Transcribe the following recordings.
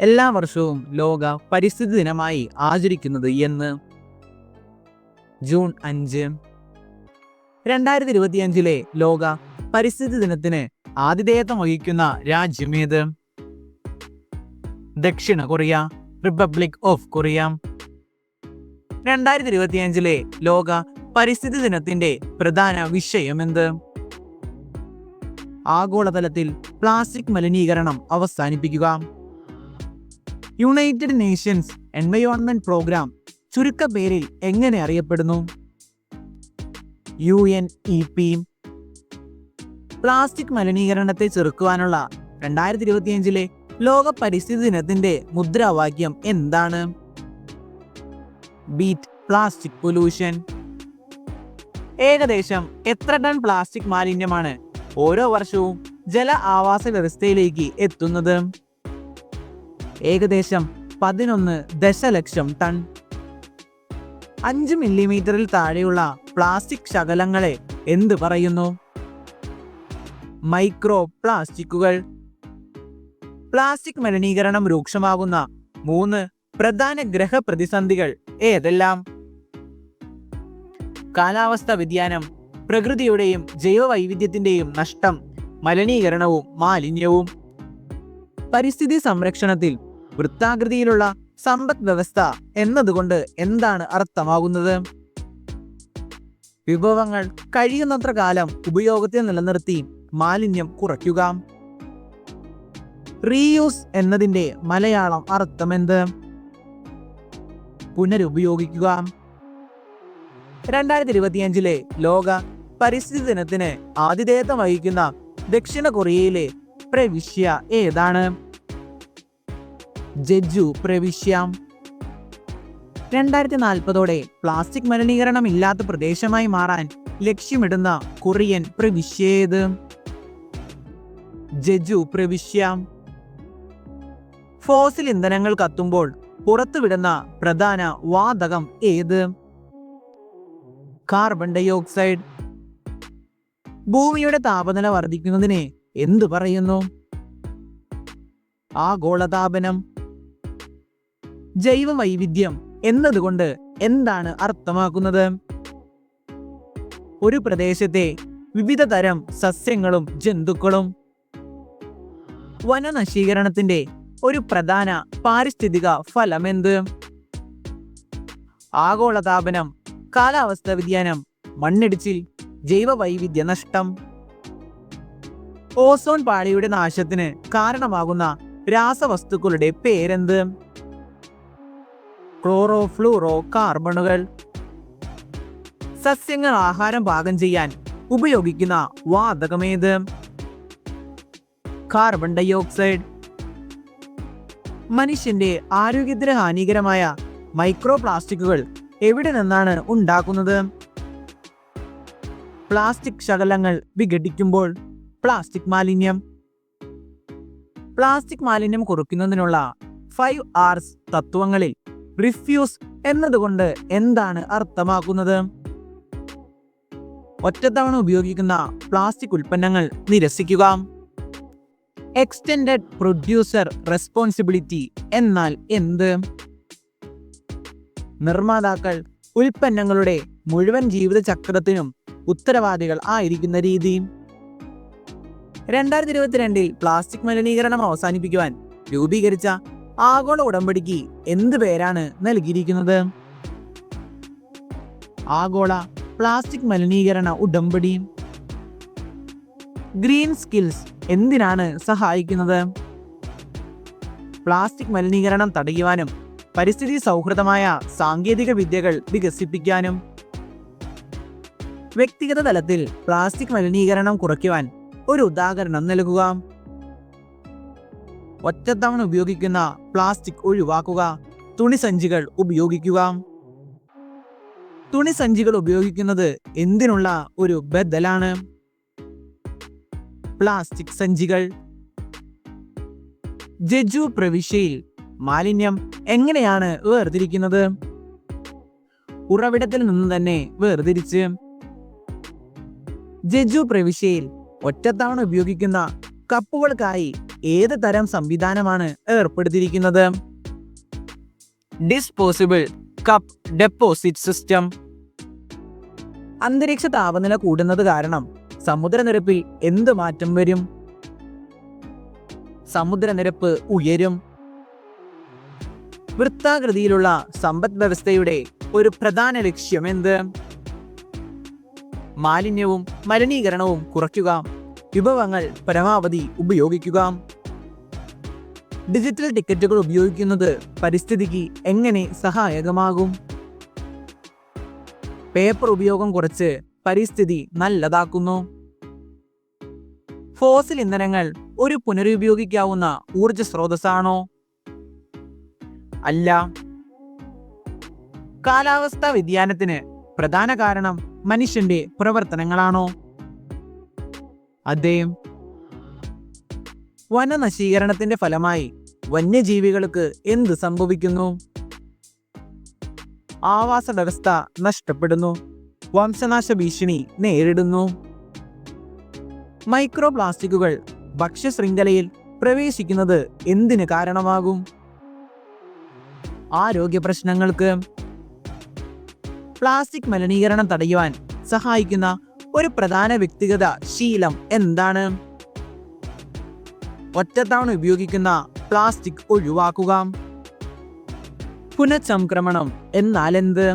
എല്ലാ വർഷവും ലോക പരിസ്ഥിതി ദിനമായി ആചരിക്കുന്നത് എന്ന് ജൂൺ അഞ്ച്. രണ്ടായിരത്തി ഇരുപത്തിയഞ്ചിലെ ലോക പരിസ്ഥിതി ദിനത്തിന് ആതിഥേയത്വം വഹിക്കുന്ന രാജ്യമേത് ദക്ഷിണ കൊറിയ റിപ്പബ്ലിക് ഓഫ് കൊറിയ. രണ്ടായിരത്തി ഇരുപത്തിയഞ്ചിലെ ലോക പരിസ്ഥിതി ദിനത്തിന്റെ പ്രധാന വിഷയം എന്ത്? ആഗോളതലത്തിൽ പ്ലാസ്റ്റിക് മലിനീകരണം അവസാനിപ്പിക്കുക. യുണൈറ്റഡ് നേഷൻസ് എൻവയോൺമെന്റ് പ്രോഗ്രാം ചുരുക്കപ്പേരിൽ എങ്ങനെ അറിയപ്പെടുന്നു? U N E P plastic മലിനീകരണത്തെ ചെറുക്കുവാനുള്ള രണ്ടായിരത്തി ഇരുപത്തിയഞ്ചിലെ ലോക പരിസ്ഥിതി ദിനത്തിന്റെ മുദ്രാവാക്യം എന്താണ്? ബീറ്റ് പ്ലാസ്റ്റിക് പൊല്യൂഷൻ ഏകദേശം എത്ര ടൺ പ്ലാസ്റ്റിക് മാലിന്യമാണ് ഓരോ വർഷവും ജല ആവാസ വ്യവസ്ഥയിലേക്ക് എത്തുന്നത്? ഏകദേശം പതിനൊന്ന് ദശലക്ഷം ടൺ. അഞ്ച് മില്ലിമീറ്ററിൽ താഴെയുള്ള പ്ലാസ്റ്റിക് ശകലങ്ങളെ എന്ത് പറയുന്നു? മൈക്രോ പ്ലാസ്റ്റിക്കുകൾ പ്ലാസ്റ്റിക് മലിനീകരണം രൂക്ഷമാകുന്ന മൂന്ന് പ്രധാന ഗ്രഹപ്രതിസന്ധികൾ ഏതെല്ലാം? കാലാവസ്ഥ വ്യതിയാനം പ്രകൃതിയുടെയും ജൈവവൈവിധ്യത്തിന്റെയും നഷ്ടം മലിനീകരണവും മാലിന്യവും. പരിസ്ഥിതി സംരക്ഷണത്തിൽ വൃത്താകൃതിയിലുള്ള സമ്പദ് വ്യവസ്ഥ എന്നതുകൊണ്ട് എന്താണ് അർത്ഥമാകുന്നത്? വിഭവങ്ങൾ കഴിയുന്നത്ര കാലം ഉപയോഗത്തിൽ നിലനിർത്തി മാലിന്യം കുറയ്ക്കുക. റീയൂസ് എന്നതിന്റെ മലയാളം അർത്ഥം എന്ത്? പുനരുപയോഗിക്കുക. രണ്ടായിരത്തി ഇരുപത്തിയഞ്ചിലെ ലോക പരിസ്ഥിതി ദിനത്തിന് ആതിഥേയത്വം വഹിക്കുന്ന ദക്ഷിണ കൊറിയയിലെ പ്രവിശ്യ ഏതാണ്? ജെജു പ്രവിശ്യ. രണ്ടായിരത്തി നാൽപ്പതോടെ പ്ലാസ്റ്റിക് മലിനീകരണം ഇല്ലാത്ത പ്രദേശമായി മാറാൻ ലക്ഷ്യമിടുന്ന കൊറിയൻ പ്രവിശ്യേത് ജെജു പ്രവിശ്യ. ഫോസിൽ ഇന്ധനങ്ങൾ കത്തുമ്പോൾ പുറത്തുവിടുന്ന പ്രധാന വാതകം ഏത്? കാർബൺ ഡൈ ഓക്സൈഡ് ഭൂമിയുടെ താപനില വർദ്ധിക്കുന്നതിനെ എന്തു പറയുന്നു? ആഗോളതാപനം. ജൈവ വൈവിധ്യം എന്നതുകൊണ്ട് എന്താണ് അർത്ഥമാക്കുന്നത്? ഒരു പ്രദേശത്തെ വിവിധ തരം സസ്യങ്ങളും ജന്തുക്കളും വനനശീകരണത്തിന്റെ ഒരു പ്രധാന പാരിസ്ഥിതിക ഫലമെന്ത്? ആഗോളതാപനം കാലാവസ്ഥ വ്യതിയാനം മണ്ണിടിച്ചിൽ ജൈവ വൈവിധ്യ നഷ്ടം. ഓസോൺ പാളിയുടെ നാശത്തിന് കാരണമാകുന്ന രാസവസ്തുക്കളുടെ പേരെന്ത്? ക്ലോറോ ഫ്ലൂറോ കാർബണുകൾ സസ്യങ്ങൾ ആഹാരം പാകം ചെയ്യാൻ ഉപയോഗിക്കുന്ന വാതകമേത്? കാർബൺ ഡൈ ഓക്സൈഡ് മനുഷ്യന്റെ ആരോഗ്യത്തിന് ഹാനികരമായ മൈക്രോ പ്ലാസ്റ്റിക്കുകൾ എവിടെ നിന്നാണ് ഉണ്ടാക്കുന്നത്? പ്ലാസ്റ്റിക് ശകലങ്ങൾ വിഘടിക്കുമ്പോൾ പ്ലാസ്റ്റിക് മാലിന്യം. പ്ലാസ്റ്റിക് മാലിന്യം കുറയ്ക്കുന്നതിനുള്ള ഫൈവ് ആർസ് തത്വങ്ങളിൽ റിഫ്യൂസ് എന്നതുകൊണ്ട് എന്താണ് അർത്ഥമാക്കുന്നത്? ഒറ്റത്തവണ ഉപയോഗിക്കുന്ന പ്ലാസ്റ്റിക് ഉൽപ്പന്നങ്ങൾ നിരസിക്കുക. എക്സ്റ്റെൻഡ് പ്രൊഡ്യൂസർ റെസ്പോൺസിബിലിറ്റി എന്നാൽ എന്ത്? നിർമ്മാതാക്കൾ ഉൽപ്പന്നങ്ങളുടെ മുഴുവൻ ജീവിതചക്രത്തിനും ഉത്തരവാദികൾ ആയിരിക്കുന്ന രീതി. രണ്ടായിരത്തി ഇരുപത്തിരണ്ടിൽ പ്ലാസ്റ്റിക് മലിനീകരണം അവസാനിപ്പിക്കുവാൻ രൂപീകരിച്ച ആഗോള ഉടമ്പടിക്ക് എന്ത് പേരാണ് നൽകിയിരിക്കുന്നത്? ആഗോള പ്ലാസ്റ്റിക് മലിനീകരണ ഉടമ്പടി. ഗ്രീൻ സ്കിൽസ് എന്തിനാണ് സഹായിക്കുന്നത്? പ്ലാസ്റ്റിക് മലിനീകരണം തടയുവാനും പരിസ്ഥിതി സൗഹൃദമായ സാങ്കേതിക വിദ്യകൾ വികസിപ്പിക്കാനും. വ്യക്തിഗത തലത്തിൽ പ്ലാസ്റ്റിക് മലിനീകരണം കുറയ്ക്കുവാൻ ഒരു ഉദാഹരണം നൽകുക. ഒറ്റത്തവണ ഉപയോഗിക്കുന്ന പ്ലാസ്റ്റിക് ഒഴിവാക്കുക തുണിസഞ്ചികൾ ഉപയോഗിക്കുക. തുണിസഞ്ചികൾ ഉപയോഗിക്കുന്നത് എന്തിനുള്ള ഒരു ബദലാണ്? പ്ലാസ്റ്റിക് സഞ്ചികൾ. ജജു പ്രവിശ്യയിൽ മാലിന്യം എങ്ങനെയാണ് വേർതിരിക്കുന്നത്? ഉറവിടത്തിൽ നിന്ന് തന്നെ വേർതിരിച്ച്. ജജു പ്രവിശ്യയിൽ ഒറ്റത്തവണ ഉപയോഗിക്കുന്ന കപ്പുകൾക്കായി ഏത് തരം സംവിധാനമാണ് ഏർപ്പെടുത്തിയിരിക്കുന്നത്? ഡിസ്പോസിബിൾ കപ്പ് ഡെപ്പോസിറ്റ് സിസ്റ്റം അന്തരീക്ഷ താപനില കൂടുന്നത് കാരണം സമുദ്രനിരപ്പിൽ എന്ത് മാറ്റം വരും? സമുദ്രനിരപ്പ് ഉയരും. വൃത്താകൃതിയിലുള്ള സമ്പദ് വ്യവസ്ഥയുടെ ഒരു പ്രധാന ലക്ഷ്യം എന്ത്? മാലിന്യവും മലിനീകരണവും കുറയ്ക്കുക. വിഭവങ്ങൾ പരമാവധി ഉപയോഗിക്കുക. ഡിജിറ്റൽ ടിക്കറ്റുകൾ ഉപയോഗിക്കുന്നത് പരിസ്ഥിതിക്ക് എങ്ങനെ സഹായകമാകും? പേപ്പർ ഉപയോഗം കുറച്ച് പരിസ്ഥിതി നല്ലതാക്കുന്നു. ഫോസിൽ ഇന്ധനങ്ങൾ ഒരു പുനരുപയോഗിക്കാവുന്ന ഊർജ സ്രോതസ്സാണോ? അല്ല. കാലാവസ്ഥാ വ്യതിയാനത്തിന് പ്രധാന കാരണം മനുഷ്യന്റെ പ്രവർത്തനങ്ങളാണോ? അതെ വനനശീകരണത്തിന്റെ ഫലമായി വന്യജീവികൾക്ക് എന്ത് സംഭവിക്കുന്നു? ആവാസ വ്യവസ്ഥ നഷ്ടപ്പെടുന്നു. വംശനാശ ഭീഷണി നേരിടുന്നു. മൈക്രോ പ്ലാസ്റ്റിക്കുകൾ ഭക്ഷ്യശൃംഖലയിൽ പ്രവേശിക്കുന്നത് എന്തിന് കാരണമാകും? ആരോഗ്യ പ്രശ്നങ്ങൾക്ക് പ്ലാസ്റ്റിക് മലിനീകരണം തടയുവാൻ സഹായിക്കുന്ന ഒരു പ്രധാന വ്യക്തിഗത ശീലം എന്താണ്? ഒറ്റത്തവണ ഉപയോഗിക്കുന്ന പ്ലാസ്റ്റിക് ഒഴിവാക്കുക. പുനഃസംക്രമണം എന്നാൽ എന്ത്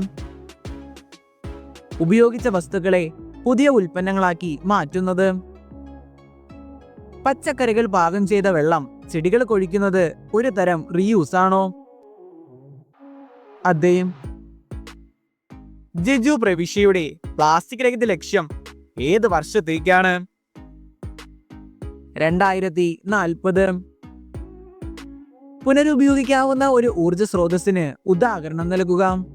ഉപയോഗിച്ച വസ്തുക്കളെ പുതിയ ഉൽപ്പന്നങ്ങളാക്കി മാറ്റുന്നത്. പച്ചക്കറികൾ പാകം ചെയ്ത വെള്ളം ചെടികൾ കൊഴിക്കുന്നത് ഒരു തരം റീയൂസ് ആണോ അദ്ദേഹം ജിജു പ്രവിശ്യയുടെ പ്ലാസ്റ്റിക് രഹിത ലക്ഷ്യം ഏത് വർഷത്തേക്കാണ്? രണ്ടായിരത്തി നാൽപ്പത് പുനരുപയോഗിക്കാവുന്ന ഒരു ഊർജ സ്രോതസ്സിന് ഉദാഹരണം നൽകുക.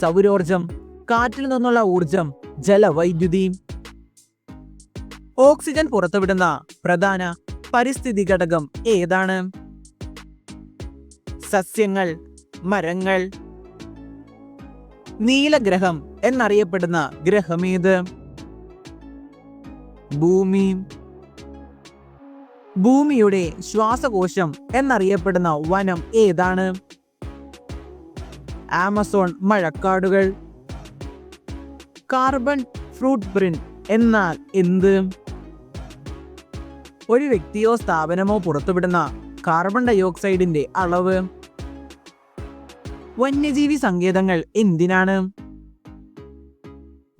സൗരോർജം കാറ്റിൽ നിന്നുള്ള ഊർജം ജലവൈദ്യുതി. ഓക്സിജൻ പുറത്തുവിടുന്ന പ്രധാന പരിസ്ഥിതി ഘടകം ഏതാണ്? സസ്യങ്ങൾ മരങ്ങൾ നീലഗ്രഹം എന്നറിയപ്പെടുന്ന ഗ്രഹമേത്? ഭൂമി. ഭൂമിയുടെ ശ്വാസകോശം എന്നറിയപ്പെടുന്ന വനം ഏതാണ്? ആമസോൺ മഴക്കാടുകൾ. കാർബൺ ഫ്രൂട്ട് പ്രിന്റ് എന്നാൽ എന്ത്? ഒരു വ്യക്തിയോ സ്ഥാപനമോ പുറത്തുവിടുന്ന കാർബൺ ഡയോക്സൈഡിന്റെ അളവ്. വന്യജീവി സങ്കേതങ്ങൾ എന്തിനാണ്?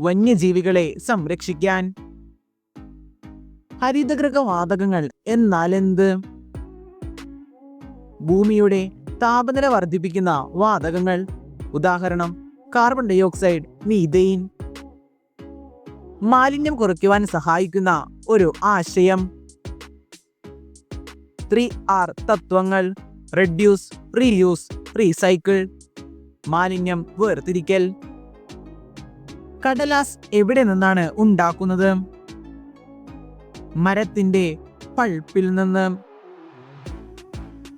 വന്യജീവികളെ സംരക്ഷിക്കാൻ ഹരിതഗൃഹവാതകങ്ങൾ എന്നാൽ എന്ത് ഭൂമിയുടെ താപനില വർദ്ധിപ്പിക്കുന്ന വാതകങ്ങൾ ഉദാഹരണം കാർബൺ ഡൈ ഓക്സൈഡ് മീതെയിൻ മാലിന്യം കുറയ്ക്കുവാൻ സഹായിക്കുന്ന ഒരു ആശയം. ത്രീ ആർ തത്വങ്ങൾ റെഡ്യൂസ് റീയൂസ് റീസൈക്കിൾ മാലിന്യം വേർതിരിക്കൽ. കടലാസ് എവിടെ നിന്നാണ് ഉണ്ടാക്കുന്നത്? മരത്തിന്റെ പൾപ്പിൽ നിന്ന്.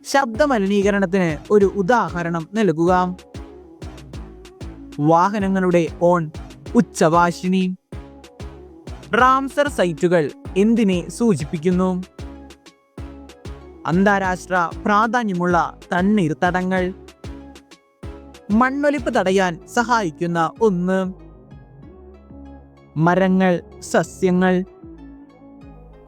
ശബ്ദമലിനീകരണത്തിന് ഒരു ഉദാഹരണം നൽകുക. വാഹനങ്ങളുടെ ഓൺ ഉച്ചവാശിനി. റാംസർ സൈറ്റുകൾ എന്തിനെ സൂചിപ്പിക്കുന്നു? അന്താരാഷ്ട്ര പ്രാധാന്യമുള്ള തണ്ണീർത്തടങ്ങൾ. മണ്ണൊലിപ്പ് തടയാൻ സഹായിക്കുന്ന ഒന്ന്. മരങ്ങൾ സസ്യങ്ങൾ.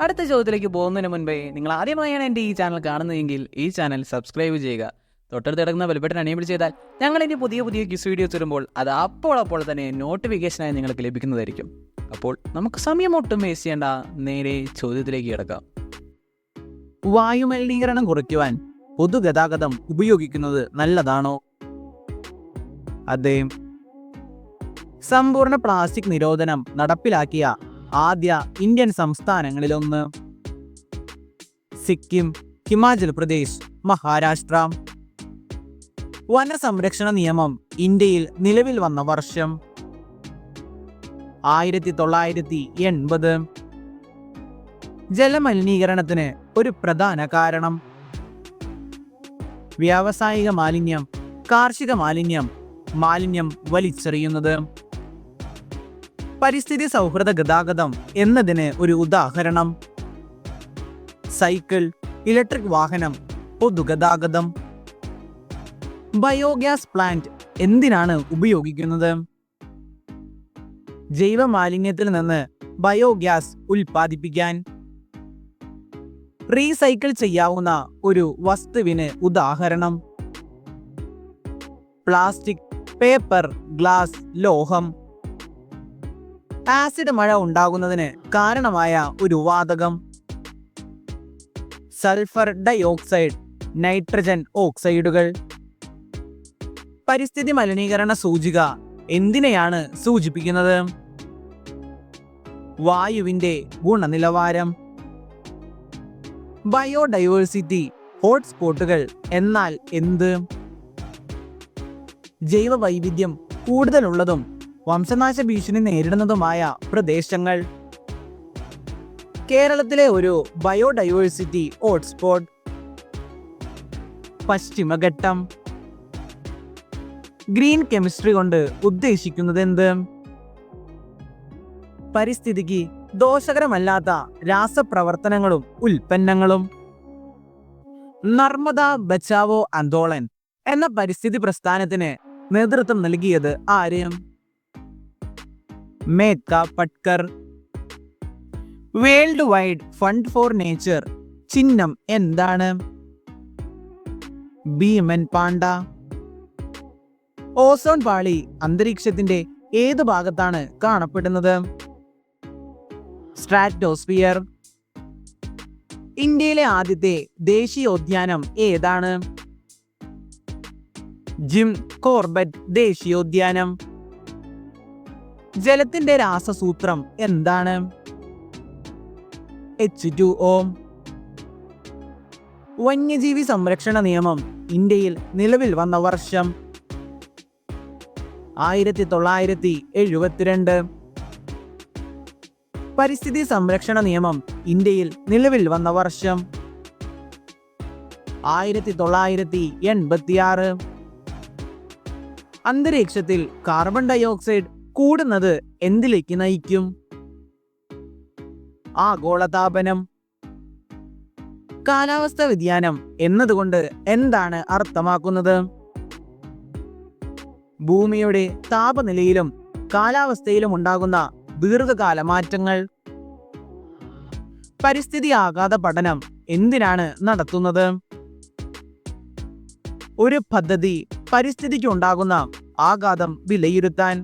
അടുത്ത ചോദ്യത്തിലേക്ക് പോകുന്നതിന് മുൻപേ നിങ്ങൾ ആദ്യമായാണ് എന്റെ ഈ ചാനൽ കാണുന്നതെങ്കിൽ ഈ ചാനൽ സബ്സ്ക്രൈബ് ചെയ്യുക. തൊട്ടടുത്ത് കിടക്കുന്ന ബെൽബട്ടൺ എനേബിൾ ചെയ്താൽ ഞങ്ങൾ ഇനി പുതിയ പുതിയ ക്യൂസ് വീഡിയോസ് വരുമ്പോൾ അത് അപ്പോൾ അപ്പോൾ തന്നെ നോട്ടിഫിക്കേഷനായി നിങ്ങൾക്ക് ലഭിക്കുന്നതായിരിക്കും. അപ്പോൾ നമുക്ക് സമയം ഒട്ടും വേസ്റ്റ് ചെയ്യേണ്ട. നേരെ ചോദ്യത്തിലേക്ക് കിടക്കാം. വായുമലിനീകരണം കുറയ്ക്കുവാൻ പൊതുഗതാഗതം ഉപയോഗിക്കുന്നത് നല്ലതാണോ? അതെ സമ്പൂർണ പ്ലാസ്റ്റിക് നിരോധനം നടപ്പിലാക്കിയ ആദ്യ ഇന്ത്യൻ സംസ്ഥാനങ്ങളിലൊന്ന് സിക്കിം ഹിമാചൽ പ്രദേശ് മഹാരാഷ്ട്ര. വനസംരക്ഷണ നിയമം ഇന്ത്യയിൽ നിലവിൽ വന്ന വർഷം ആയിരത്തി തൊള്ളായിരത്തി എൺപത് ജലമലിനീകരണത്തിന് ഒരു പ്രധാന കാരണം. വ്യാവസായിക മാലിന്യം കാർഷിക മാലിന്യം മാലിന്യം വലിച്ചെറിയുന്നത്. പരിസ്ഥിതി സൗഹൃദ ഗതാഗതം എന്നതിന് ഒരു ഉദാഹരണം. സൈക്കിൾ ഇലക്ട്രിക് വാഹനം പൊതുഗതാഗതം. ബയോഗ്യാസ് പ്ലാന്റ് എന്തിനാണ് ഉപയോഗിക്കുന്നത്? ജൈവ മാലിന്യത്തിൽ നിന്ന് ബയോഗ്യാസ് ഉൽപ്പാദിപ്പിക്കാൻ. റീസൈക്കിൾ ചെയ്യാവുന്ന ഒരു വസ്തുവിന് ഉദാഹരണം. പ്ലാസ്റ്റിക് പേപ്പർ ഗ്ലാസ് ലോഹം. ആസിഡ് മഴ ഉണ്ടാകുന്നതിന് കാരണമായ ഒരു വാതകം. സൾഫർ ഡൈഓക്സൈഡ് നൈട്രജൻ ഓക്സൈഡുകൾ. പരിസ്ഥിതി മലിനീകരണ സൂചിക എന്തിനെയാണ് സൂചിപ്പിക്കുന്നത്? വായുവിന്റെ ഗുണനിലവാരം. ബയോഡൈവേഴ്സിറ്റി ഹോട്ട്സ്പോട്ടുകൾ എന്നാൽ എന്ത്? ജൈവ വൈവിധ്യം കൂടുതലുള്ളതും വംശനാശ ഭീഷണി നേരിടുന്നതുമായ പ്രദേശങ്ങൾ. കേരളത്തിലെ ഒരു ബയോഡൈവേഴ്സിറ്റി ഹോട്ട്സ്പോട്ട്. പശ്ചിമഘട്ടം. ഗ്രീൻ കെമിസ്ട്രി കൊണ്ട് ഉദ്ദേശിക്കുന്നത് എന്ത് പരിസ്ഥിതിക്ക് ദോഷകരമല്ലാത്ത രാസപ്രവർത്തനങ്ങളും ഉൽപ്പന്നങ്ങളും. നർമ്മദ ബച്ചാവോ ആന്തോളൻ എന്ന പരിസ്ഥിതി പ്രസ്ഥാനത്തിന് നേതൃത്വം നൽകിയത് ആരെയും? Medha Patkar. World wide fund for nature. ചിഹ്നം എന്താണ്? ഭീമൻ പാണ്ട ഓസോൺ പാളി അന്തരീക്ഷത്തിന്റെ ഏത് ഭാഗത്താണ് കാണപ്പെടുന്നത്? സ്ട്രാറ്റോസ്ഫിയർ. ഇന്ത്യയിലെ ആദ്യത്തെ ദേശീയോദ്യാനം ഏതാണ്? ജിം കോർബറ്റ് ദേശീയോദ്യാനം. ജലത്തിന്റെ രാസസൂത്രം എന്താണ്? എച്ച് ടു ഒ വന്യജീവി സംരക്ഷണ നിയമം ഇന്ത്യയിൽ നിലവിൽ വന്ന വർഷം. ആയിരത്തി തൊള്ളായിരത്തി എഴുപത്തിരണ്ട് പരിസ്ഥിതി സംരക്ഷണ നിയമം ഇന്ത്യയിൽ നിലവിൽ വന്ന വർഷം. ആയിരത്തി തൊള്ളായിരത്തി എൺപത്തിയാറ് അന്തരീക്ഷത്തിൽ കാർബൺ ഡയോക്സൈഡ് കൂടുന്നത് എന്തിലേക്ക് നയിക്കും? ആഗോളതാപനം. കാലാവസ്ഥ വ്യതിയാനം എന്നതുകൊണ്ട് എന്താണ് അർത്ഥമാക്കുന്നത്? ഭൂമിയുടെ താപനിലയിലും കാലാവസ്ഥയിലും ഉണ്ടാകുന്ന ദീർഘകാല മാറ്റങ്ങൾ. പരിസ്ഥിതി ആഘാത പഠനം എന്തിനാണ് നടത്തുന്നത്? ഒരു പദ്ധതി പരിസ്ഥിതിക്ക് ഉണ്ടാകുന്ന ആഘാതം വിലയിരുത്താൻ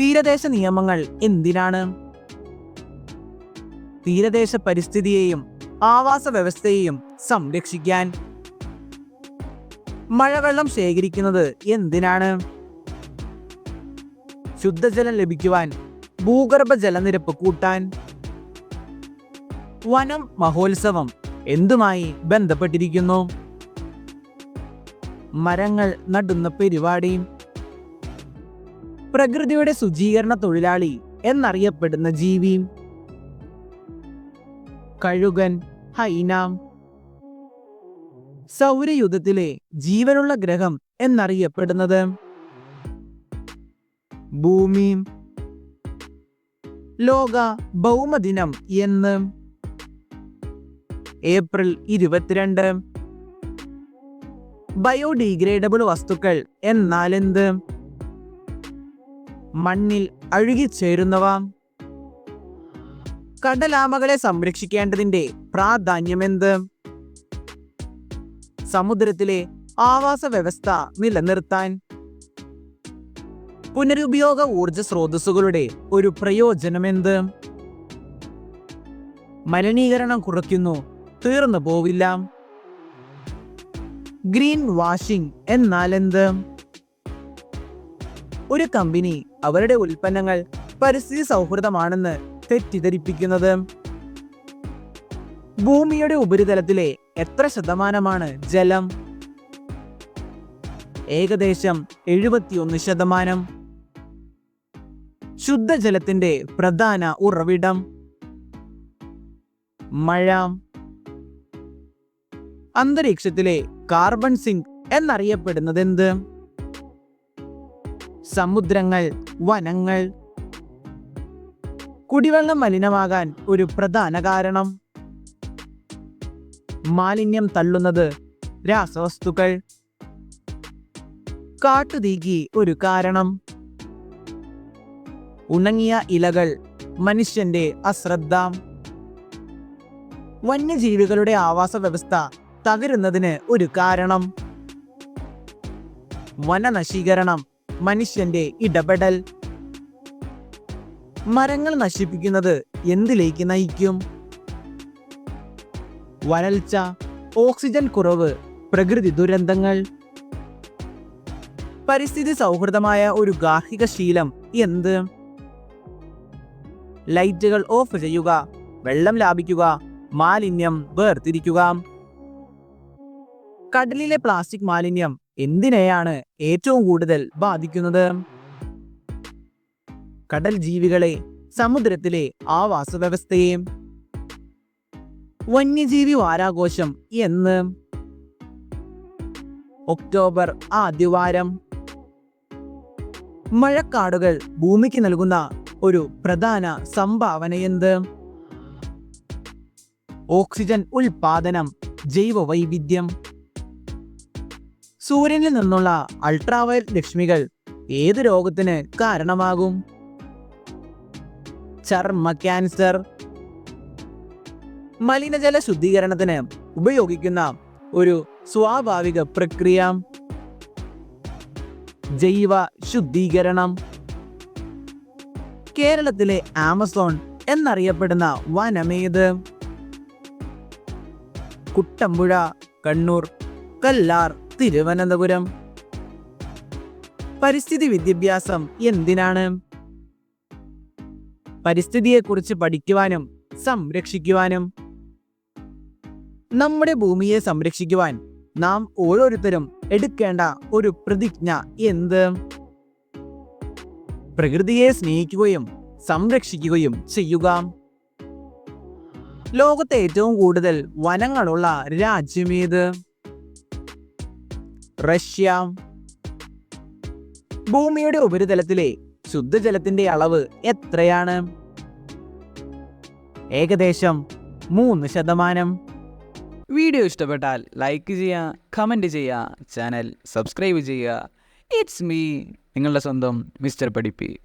തീരദേശ നിയമങ്ങൾ എന്തിനാണ്? തീരദേശ പരിസ്ഥിതിയെയും ആവാസ വ്യവസ്ഥയെയും സംരക്ഷിക്കാൻ മഴവെള്ളം ശേഖരിക്കുന്നത് എന്തിനാണ്? ശുദ്ധജലം ലഭിക്കുവാൻ ഭൂഗർഭ ജലനിരപ്പ് കൂട്ടാൻ വനം മഹോത്സവം എന്തുമായി ബന്ധപ്പെട്ടിരിക്കുന്നു? മരങ്ങൾ നടുന്ന പരിപാടിയും പ്രകൃതിയുടെ ശുചീകരണ തൊഴിലാളി എന്നറിയപ്പെടുന്ന ജീവിയും കഴുകൻ ഹൈനാം. സൗരയുധത്തിലെ ജീവനുള്ള ഗ്രഹം എന്നറിയപ്പെടുന്നത്. ഭൂമി. ലോക ഭൗമദിനം എന്ന്. ഏപ്രിൽ ഇരുപത്തിരണ്ട്. ബയോഡീഗ്രേഡബിൾ വസ്തുക്കൾ എന്നാൽ എന്ത് മണ്ണിൽ അഴുകിച്ചേരുന്നവ. കടലാമകളെ സംരക്ഷിക്കേണ്ടതിന്റെ പ്രാധാന്യമെന്ത്? സമുദ്രത്തിലെ ആവാസ വ്യവസ്ഥ നിലനിർത്താൻ. പുനരുപയോഗ ഊർജ സ്രോതസ്സുകളുടെ ഒരു പ്രയോജനം എന്ത് മലിനീകരണം കുറയ്ക്കുന്നു തീർന്നു പോവില്ല. ഗ്രീൻ വാഷിംഗ് എന്നാൽ എന്ത് ഒരു കമ്പനി അവരുടെ ഉൽപ്പന്നങ്ങൾ പരിസ്ഥിതി സൗഹൃദമാണെന്ന് തെറ്റിദ്ധരിപ്പിക്കുന്നത്. ഭൂമിയുടെ ഉപരിതലത്തിലെ എത്ര ശതമാനമാണ് ജലം? ഏകദേശം എഴുപത്തിയൊന്ന് ശതമാനം. ശുദ്ധജലത്തിന്റെ പ്രധാന ഉറവിടം. മഴ. അന്തരീക്ഷത്തിലെ കാർബൺ സിങ്ക് എന്നറിയപ്പെടുന്നത് എന്ത് സമുദ്രങ്ങൾ വനങ്ങൾ. കുടിവെള്ളം മലിനമാകാൻ ഒരു പ്രധാന കാരണം. മാലിന്യം തള്ളുന്നത് രാസവസ്തുക്കൾ. കാട്ടുതീക്ക് ഒരു കാരണം. ഉണങ്ങിയ ഇലകൾ മനുഷ്യന്റെ അശ്രദ്ധ. വന്യജീവികളുടെ ആവാസ വ്യവസ്ഥ തകരുന്നതിന് ഒരു കാരണം. വനനശീകരണം മനുഷ്യന്റെ ഇടപെടൽ. മരങ്ങൾ നശിപ്പിക്കുന്നത് എന്തിലേക്ക് നയിക്കും? വരൾച്ച ഓക്സിജൻ കുറവ് പ്രകൃതി ദുരന്തങ്ങൾ. പരിസ്ഥിതി സൗഹൃദമായ ഒരു ഗാർഹിക ശീലം എന്ത്? ലൈറ്റുകൾ ഓഫ് ചെയ്യുക വെള്ളം ലാഭിക്കുക മാലിന്യം വേർതിരിക്കുക. കടലിലെ പ്ലാസ്റ്റിക് മാലിന്യം എന്തിനെയാണ് ഏറ്റവും കൂടുതൽ ബാധിക്കുന്നത്? കടൽ ജീവികളെ സമുദ്രത്തിലെ ആവാസ വ്യവസ്ഥയെ വന്യജീവി വാരാഘോഷം എന്ന് ഒക്ടോബർ ആദ്യവാരം മഴക്കാടുകൾ ഭൂമിക്ക് നൽകുന്ന ഒരു പ്രധാന സംഭാവനയെന്ത് ഓക്സിജൻ ഉൽപാദനം ജൈവ വൈവിധ്യം സൂര്യനിൽ നിന്നുള്ള അൾട്രാവയലറ്റ് രശ്മികൾ ഏത് രോഗത്തിന് കാരണമാകും? ചർമ്മ ക്യാൻസർ. മലിനജല ശുദ്ധീകരണത്തിന് ഉപയോഗിക്കുന്ന ഒരു സ്വാഭാവിക പ്രക്രിയ. ജൈവ ശുദ്ധീകരണം. കേരളത്തിലെ ആമസോൺ എന്നറിയപ്പെടുന്ന വനമേത് കുട്ടമ്പുഴ കണ്ണൂർ കല്ലാർ തിരുവനന്തപുരം. പരിസ്ഥിതി വിദ്യാഭ്യാസം എന്തിനാണ്? പരിസ്ഥിതിയെക്കുറിച്ച് പഠിക്കുവാനും സംരക്ഷിക്കുവാനും. നമ്മുടെ ഭൂമിയെ സംരക്ഷിക്കുവാൻ നാം ഓരോരുത്തരും എടുക്കേണ്ട ഒരു പ്രതിജ്ഞ എന്ത്? പ്രകൃതിയെ സ്നേഹിക്കുകയും സംരക്ഷിക്കുകയും ചെയ്യുക. ലോകത്തെ ഏറ്റവും കൂടുതൽ വനങ്ങളുള്ള രാജ്യമേത് റഷ്യ. ഭൂമിയുടെ ഉപരിതലത്തിലെ ശുദ്ധജലത്തിന്റെ അളവ് എത്രയാണ്? ഏകദേശം മൂന്ന് ശതമാനം. വീഡിയോ ഇഷ്ടപ്പെട്ടാൽ ലൈക്ക് ചെയ്യുക കമന്റ് ചെയ്യുക ചാനൽ സബ്സ്ക്രൈബ് ചെയ്യുക. ഇറ്റ്സ് മീ നിങ്ങളുടെ സ്വന്തം മിസ്റ്റർ പഠിപ്പി